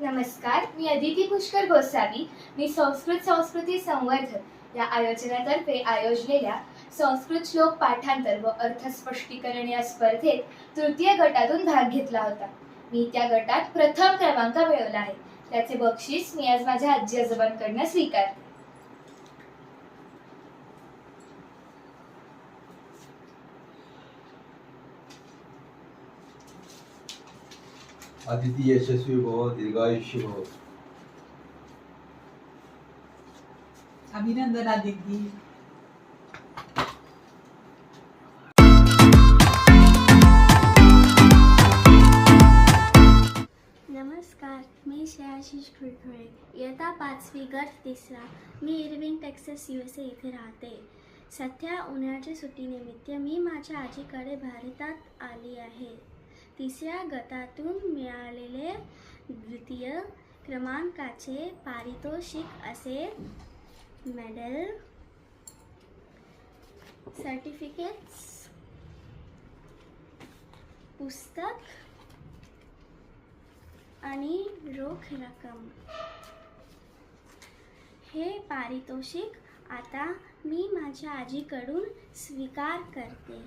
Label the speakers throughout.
Speaker 1: नमस्कार मी अदिती पुष्कर गोसावी मी संस्कृत संस्कृती संवर्धन या आयोजनातर्फे आयोजलेल्या संस्कृत श्लोक पाठांतर व अर्थस्पष्टीकरण या स्पर्धेत तृतीय गटातून भाग घेतला होता. मी त्या गटात प्रथम क्रमांक मिळवला आहे. त्याचे बक्षीस मी आज माझ्या आजी आजोबांकडनं स्वीकारते.
Speaker 2: अतिथी यशस्वी भव दीर्घायुष्य भव.
Speaker 3: अभिनंदन आदिती
Speaker 4: नमस्कार मी श्रेयाशीष खुळखुळे इयत्ता पाचवी गट तिसरा मी Irving Texas U S A इथे राहते. सध्या उन्हाळ्याच्या सुट्टीनिमित्त मी माझ्या आजीकडे भारतात आली आहे. तिसऱ्या गटातून मिळालेले द्वितीय क्रमांकाचे पारितोषिक असे मेडल सर्टिफिकेट्स पुस्तक आणि रोख रक्कम. हे पारितोषिक आता मी माझ्या आजीकडून स्वीकार करते.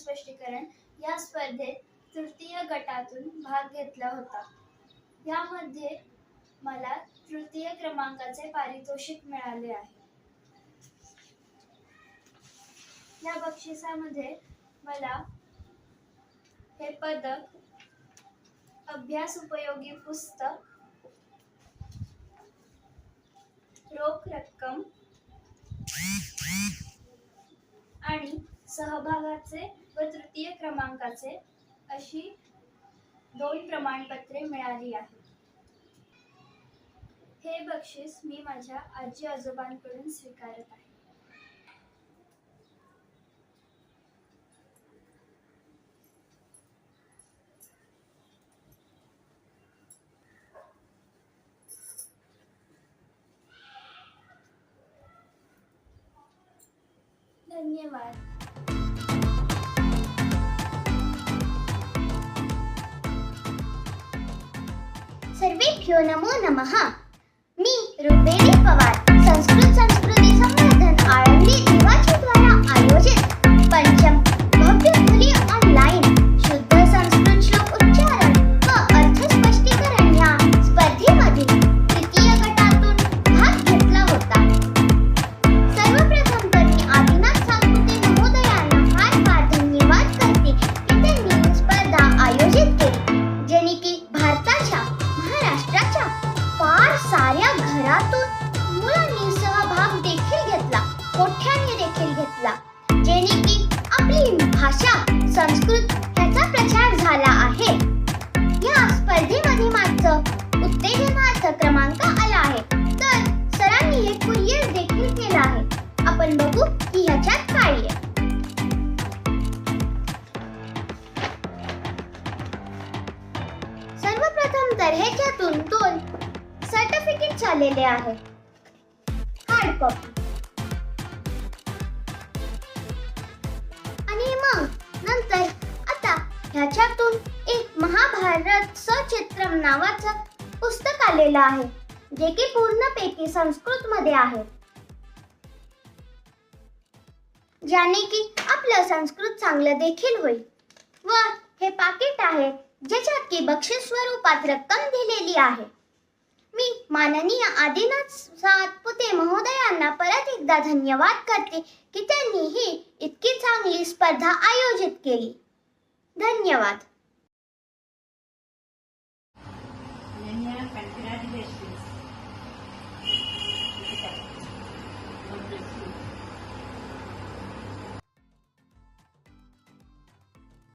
Speaker 5: स्पष्टीकरण या स्पर्धेत तृतीय गटातून भाग घेतला होता. यामध्ये मला तृतीय क्रमांकाचे पारितोषिक मिळाले आहे. या बक्षिसामध्ये मला हे पदक अभ्यास उपयोगी पुस्तक रोख रक्कम सहभागाचे व तृतीय क्रमांकाचे अशी दोन प्रमाणपत्रे मिळाली आहेत. हे बक्षीस मी माझ्या आजी आजोबांकडून स्वीकारत आहे. धन्यवाद.
Speaker 6: ગુરુભ્યો નમો નમઃ મી રૂપેણી પવાર સંસ્કૃત સંસ્કૃતિ સંવર્ધન આરંભી દિવાચી દ્વારા આયોજિત संस्कृत ह्याचा प्रचार झाला आहे. या स्पर्धेमध्ये मात्र उत्तेजनाचा क्रमांक आला आहे. तर सरांनी एक कुरियर देखील केला आहे. आपण बघू की ह्याच्यात काय आहे. सर्वप्रथम तर ह्याच्यातून दोन सर्टिफिकेट आलेले आहेत. हार्ड कॉपी नावाचं पुस्तक आलेलं आहे जे की पूर्णपैकी संस्कृत मध्ये आहे. ज्याने की आपलं संस्कृत चांगलं देखील होईल. व हे पाकिट आहे ज्याच्यात की बक्षीस स्वरूपात रक्कम दिलेली आहे. मी माननीय आदिनाथ सातपुते महोदयांना परत एकदा धन्यवाद करते की त्यांनी ही इतकी चांगली स्पर्धा आयोजित केली. धन्यवाद.